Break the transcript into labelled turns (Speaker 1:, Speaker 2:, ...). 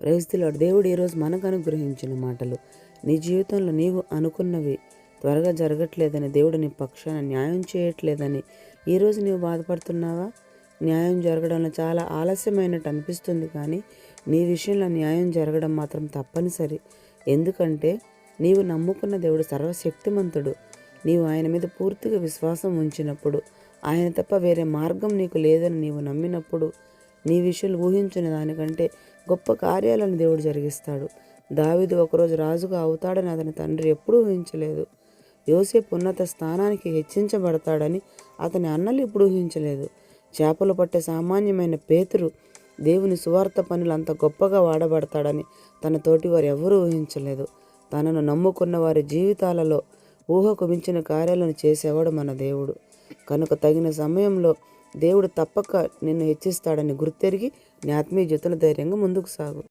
Speaker 1: ప్రైస్తులాడు దేవుడు ఈరోజు మనకు అనుగ్రహించిన మాటలు. నీ జీవితంలో నీవు అనుకున్నవి త్వరగా జరగట్లేదని దేవుడు నీ పక్షాన న్యాయం చేయట్లేదని ఈరోజు నీవు బాధపడుతున్నావా? న్యాయం జరగడంలో చాలా ఆలస్యమైనట్టు అనిపిస్తుంది కానీ నీ విషయంలో న్యాయం జరగడం మాత్రం తప్పనిసరి. ఎందుకంటే నీవు నమ్ముకున్న దేవుడు సర్వశక్తిమంతుడు. నీవు ఆయన మీద పూర్తిగా విశ్వాసం ఉంచినప్పుడు ఆయన తప్ప వేరే మార్గం నీకు లేదని నీవు నమ్మినప్పుడు నీ విషయాలు ఊహించిన దానికంటే గొప్ప కార్యాలను దేవుడు జరిగిస్తాడు. దావిదు ఒకరోజు రాజుగా అవుతాడని అతని తండ్రి ఎప్పుడూ ఊహించలేదు. యోసేపు ఉన్నత స్థానానికి హెచ్చించబడతాడని అతని అన్నలు ఇప్పుడు ఊహించలేదు. చేపలు పట్టే సామాన్యమైన పేతురు దేవుని సువార్త పనులు అంత గొప్పగా వాడబడతాడని తన తోటి వారు ఎవరూ ఊహించలేదు. తనను నమ్ముకున్న వారి జీవితాలలో ఊహకు మించిన కార్యాలను చేసేవాడు మన దేవుడు. కనుక తగిన సమయంలో దేవుడు తప్పక నిన్ను హెచ్చిస్తాడని గుర్తెరిగి నీ ఆత్మీయ జీవితంలో ధైర్యంగా ముందుకు సాగు.